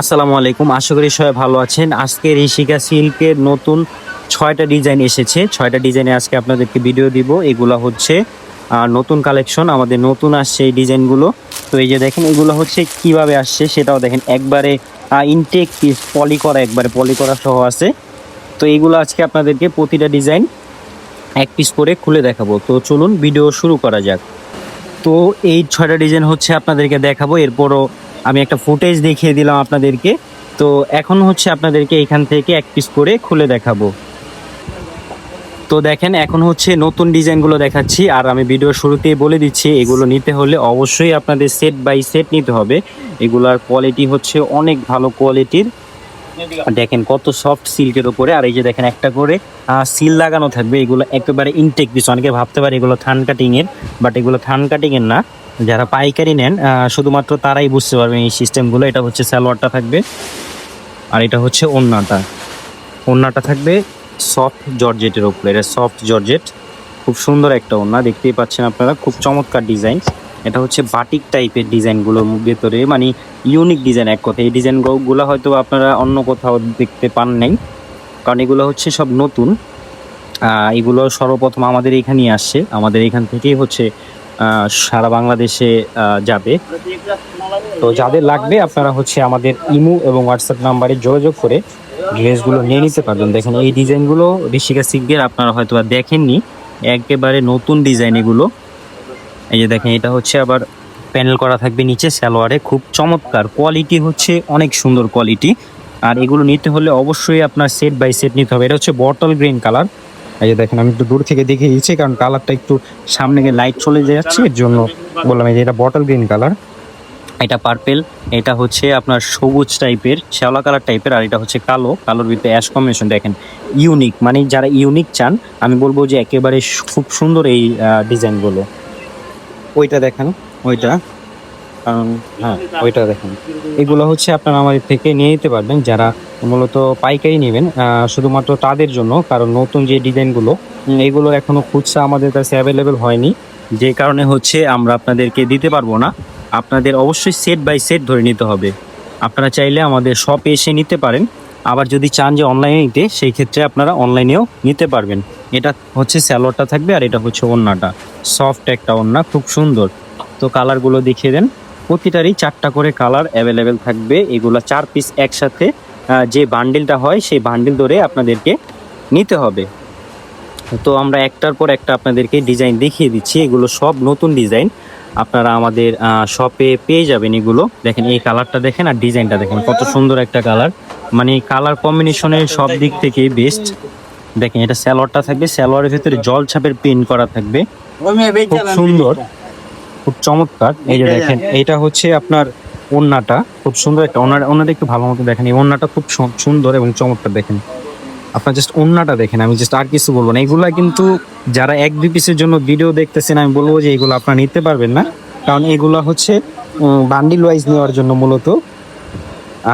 আসসালামু আলাইকুম। আশা করি সবাই ভালো আছেন। আজকে ঋষিকা সিল্কের নতুন ছয়টা ডিজাইন এসেছে। ছয়টা ডিজাইনে আজকে আপনাদেরকে ভিডিও দিব। এগুলো হচ্ছে নতুন কালেকশন। আমাদের নতুন আসছে এই ডিজাইনগুলো। তো এই যে দেখেন, এগুলো হচ্ছে কীভাবে আসছে সেটাও দেখেন। একবারে ইনটেক পিস পলি করা, একবারে পলি করা সহ আছে। তো এইগুলো আজকে আপনাদেরকে প্রতিটা ডিজাইন এক পিস করে খুলে দেখাবো। তো চলুন ভিডিও শুরু করা যাক। তো এই ছয়টা ডিজাইন হচ্ছে আপনাদেরকে দেখাবো। এরপরও আমি একটা ফুটেজ দেখিয়ে দিলাম আপনাদেরকে। তো এখন হচ্ছে আপনাদেরকে এখান থেকে এক পিস করে খুলে দেখাবো। তো দেখেন, এখন হচ্ছে নতুন ডিজাইনগুলো দেখাচ্ছি। আর আমি ভিডিও শুরুতেই বলে দিচ্ছি, এগুলো নিতে হলে অবশ্যই আপনাদের সেট বাই সেট নিতে হবে। এগুলার কোয়ালিটি হচ্ছে অনেক ভালো কোয়ালিটির দেখেন কত সফট সিল্কের উপরে। আর এই যে দেখেন একটা করে সিল লাগানো থাকবে। এগুলো একেবারে ইনটেক পিস অনেকে ভাবতে পারে এগুলো থান কাটিংয়ের বাট এগুলো থান কাটিংয়ের না। যারা পাইকারি নেন শুধুমাত্র তারাই বুঝতে পারবেন এই সিস্টেমগুলো এটা হচ্ছে স্যালোয়ারটা থাকবে, আর এটা হচ্ছে ওন্নাটা। ওন্নাটা থাকবে সফট জর্জেটের উপরে, এটা সফট জর্জেট। খুব সুন্দর একটা ওন্না, দেখতেই পাচ্ছেন আপনারা, খুব চমৎকার ডিজাইন। এটা হচ্ছে বাটিক টাইপের ডিজাইনগুলোর ভেতরে মানে ইউনিক ডিজাইন এক কথা এই ডিজাইনগুলো হয়তো আপনারা অন্য কোথাও দেখতে পান নাই, কারণ এগুলো হচ্ছে সব নতুন। এগুলো সর্বপ্রথম আমাদের এখানেই আসছে। আমাদের এখান থেকেই হচ্ছে সারা বাংলাদেশে যাবে। তো যাদের লাগবে আপনারা হচ্ছে আমাদের ইমু এবং হোয়াটসঅ্যাপ নাম্বারে যোগাযোগ করে ড্রেসগুলো নিয়ে নিতে পারবেন। দেখেন এই ডিজাইনগুলো ঋষিকা সিগের আপনারা হয়তো বা দেখেননি। একেবারে নতুন ডিজাইন এগুলো। এই যে দেখেন, এটা হচ্ছে আবার প্যানেল করা থাকবে নিচে সালোয়ারে। খুব চমৎকার কোয়ালিটি হচ্ছে, অনেক সুন্দর কোয়ালিটি। আর এগুলো নিতে হলে অবশ্যই আপনার সেট বাই সেট নিতে হবে। এটা হচ্ছে বটল গ্রিন কালার। এই যে দেখেন, আমি একটু দূর থেকে দেখে দিয়েছি কারণ কালারটা একটু সামনে গিয়ে লাইট চলে যাচ্ছে, এর জন্য বললাম এই যে এটা বটল গ্রিন কালার এটা পার্পেল এটা হচ্ছে আপনার সবুজ টাইপের শ্যাওলা কালার টাইপের আর এটা হচ্ছে কালো। কালোর ভিতরে অ্যাশ কম্বিনেশন দেখেন ইউনিক মানে যারা ইউনিক চান, আমি বলব যে একেবারে খুব সুন্দর এই ডিজাইনগুলো ওইটা দেখেন, ওইটা। হ্যাঁ ওইটা দেখেন। এগুলো হচ্ছে আপনারা আমাদের থেকে নিয়ে নিতে পারবেন, যারা মূলত পাইকারি নেবেন শুধুমাত্র তাদের জন্য কারণ নতুন যে ডিজাইনগুলো এগুলো এখনও এখনও খুচরা আমাদের কাছে অ্যাভেলেবেল হয়নি। যে কারণে হচ্ছে আমরা আপনাদেরকে দিতে পারব না। আপনাদের অবশ্যই সেট বাই সেট ধরে নিতে হবে। আপনারা চাইলে আমাদের শপে এসে নিতে পারেন। আবার যদি চান যে অনলাইনে নিতে সেই ক্ষেত্রে আপনারা অনলাইনেও নিতে পারবেন। এটা হচ্ছে স্যালোয়ারটা থাকবে আর এটা হচ্ছে ওন্নাটা। সফট একটা ওন্না খুব সুন্দর। তো কালারগুলো দেখিয়ে দেন। প্রতিটারই চারটা করে কালার অ্যাভেলেবেল থাকবে। এগুলো চার পিস একসাথে যে বান্ডিলটা হয় সেই বান্ডিল ধরে আপনাদেরকে নিতে হবে। তো আমরা একটার পর একটা আপনাদেরকে ডিজাইন দেখিয়ে দিচ্ছি। এগুলো সব নতুন ডিজাইন আপনারা আমাদের শপে পেয়ে যাবেন এগুলো। দেখেন এই কালারটা দেখেন আর ডিজাইনটা দেখেন। কত সুন্দর একটা কালার মানে কালার কম্বিনেশনের সব দিক থেকেই বেস্ট দেখেন এটা স্যালোয়ারটা থাকবে। স্যালোয়ারের ভিতরে জল ছাপের প্রিন্ট করা থাকবে। খুব সুন্দর। খুব চমৎকার। এই যে দেখেন এটা হচ্ছে আপনার ওন্নাটা খুব সুন্দর একটা ওনার ওনাটা একটু ভালো মতো দেখেন। এই ওন্নাটা খুব সুন্দর এবং চমৎকার দেখেন। আপনার জাস্ট ওন্নাটা দেখেন, আমি জাস্ট আর কিছু বলব না। এগুলা কিন্তু যারা এক দুই পিসের জন্য ভিডিও দেখতেছেন, আমি বলব যে এগুলো আপনারা নিতে পারবেন না। কারণ এগুলো হচ্ছে বান্ডিল ওয়াইজ নেওয়ার জন্য মূলত।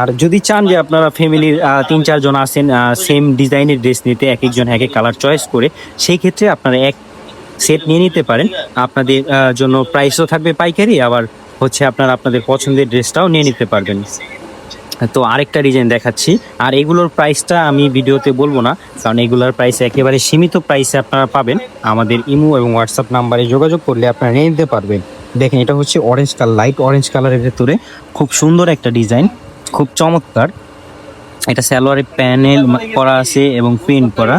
আর যদি চান যে আপনারা ফ্যামিলির তিন চারজন আছেন সেম ডিজাইনের ড্রেস নিতে, এক একজন, এক এক কালার চয়েস করে, সেই ক্ষেত্রে আপনারা এক সেট নিয়ে নিতে পারেন। আপনাদের জন্য প্রাইসও থাকবে পাইকারি, আবার হচ্ছে আপনারা আপনাদের পছন্দের ড্রেসটাও নিয়ে নিতে পারবেন। তো আরেকটা ডিজাইন দেখাচ্ছি। আর এগুলোর প্রাইসটা আমি ভিডিওতে বলব না, কারণ এগুলোর প্রাইস একেবারে সীমিত প্রাইসে আপনারা পাবেন। আমাদের ইমো এবং হোয়াটসঅ্যাপ নাম্বারে যোগাযোগ করলে আপনারা নিয়ে নিতে পারবেন। দেখেন, এটা হচ্ছে অরেঞ্জ কালার লাইট অরেঞ্জ কালারের ভেতরে খুব সুন্দর একটা ডিজাইন খুব চমৎকার। এটা সালোয়ারের প্যানেল করা আছে এবং প্রিন্ট করা।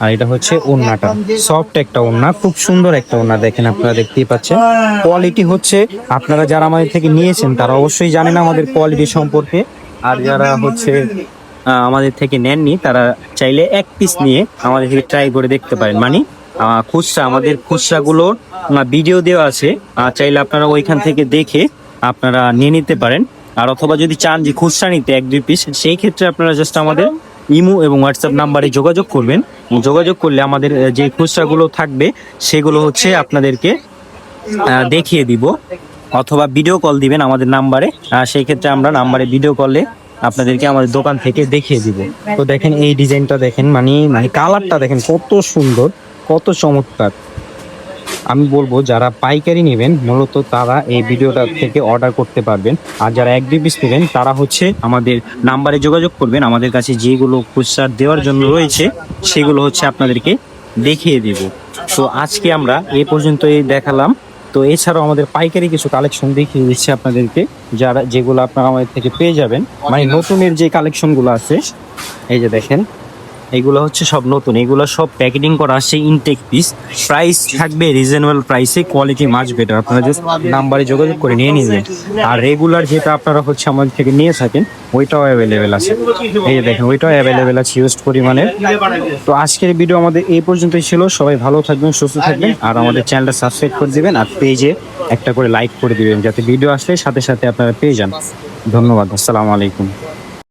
আর এটা হচ্ছে ওন্নাটা সফট একটা ওন্না খুব সুন্দর একটা ওন্না দেখেন আপনারা দেখতেই পাচ্ছেন। কোয়ালিটি হচ্ছে আপনারা যারা আমাদের থেকে নিয়েছেন তারা অবশ্যই জানেন আমাদের কোয়ালিটি সম্পর্কে। আর যারা হচ্ছে আমাদের থেকে নেননি তারা চাইলে এক পিস নিয়ে আমাদের থেকে ট্রাই করে দেখতে পারেন। মানে খুচরা আমাদের খুচরাগুলোর ভিডিও দেওয়া আছে। আহ, চাইলে আপনারা ওইখান থেকে দেখে আপনারা নিয়ে নিতে পারেন। আর অথবা যদি চান যে খুচরা নিতে এক দুই পিস সেই ক্ষেত্রে আপনারা জাস্ট আমাদের ইমো এবং হোয়াটসঅ্যাপ নাম্বারে যোগাযোগ করবেন। যোগাযোগ করলে আমাদের যে খুচরাগুলো থাকবে, সেগুলো হচ্ছে আপনাদেরকে দেখিয়ে দিব। অথবা ভিডিও কল দিবেন আমাদের নাম্বারে। সেই ক্ষেত্রে আমরা নাম্বারে ভিডিও কলে আপনাদেরকে আমাদের দোকান থেকে দেখিয়ে দিব। তো দেখেন এই ডিজাইনটা দেখেন মানে মানে কালারটা দেখেন কত সুন্দর, কত চমৎকার। আমি বলব, যারা পাইকারি নেবেন, মূলত তারা এই ভিডিওটা থেকে অর্ডার করতে পারবেন। আর যারা এক দুই পিস নেবেন, তারা হচ্ছে আমাদের নাম্বারে যোগাযোগ করবেন। আমাদের কাছে যেগুলো খুচরা দেওয়ার জন্য রয়েছে, সেগুলো হচ্ছে আপনাদেরকে দেখিয়ে দিব। তো আজকে আমরা এই পর্যন্তই দেখালাম। তো এছাড়াও আমাদের পাইকারি কিছু কালেকশন দেখিয়ে দিচ্ছি আপনাদেরকে। যারা, যেগুলো আপনারা আমাদের থেকে পেয়ে যাবেন। মানে নতুনের যে কালেকশনগুলো আছে, এই যে দেখেন এগুলো হচ্ছে সব নতুন। এগুলো সব প্যাকেটিং করা আসছে ইনটেক পিস প্রাইস থাকবে রিজনেবল প্রাইসে কোয়ালিটি মাছ বেটার আপনারা জাস্ট নাম্বারে যোগাযোগ করে নিয়ে নিবেন। আর রেগুলার যেটা আপনারা হচ্ছে আমাদের থেকে নিয়ে থাকেন, ওইটাও অ্যাভেলেবেল আছে। এই দেখেন, ওইটাও অ্যাভেলেবেল আছে ইউজ পরিমাণে। তো আজকের ভিডিও আমাদের এই পর্যন্তই ছিল। সবাই ভালো থাকবেন, সুস্থ থাকবেন। আর আমাদের চ্যানেলটা সাবস্ক্রাইব করে দিবেন আর পেজে একটা করে লাইক করে দিবেন, যাতে ভিডিও আসলে সাথে সাথে আপনারা পেয়ে যান। ধন্যবাদ, আসসালামু আলাইকুম।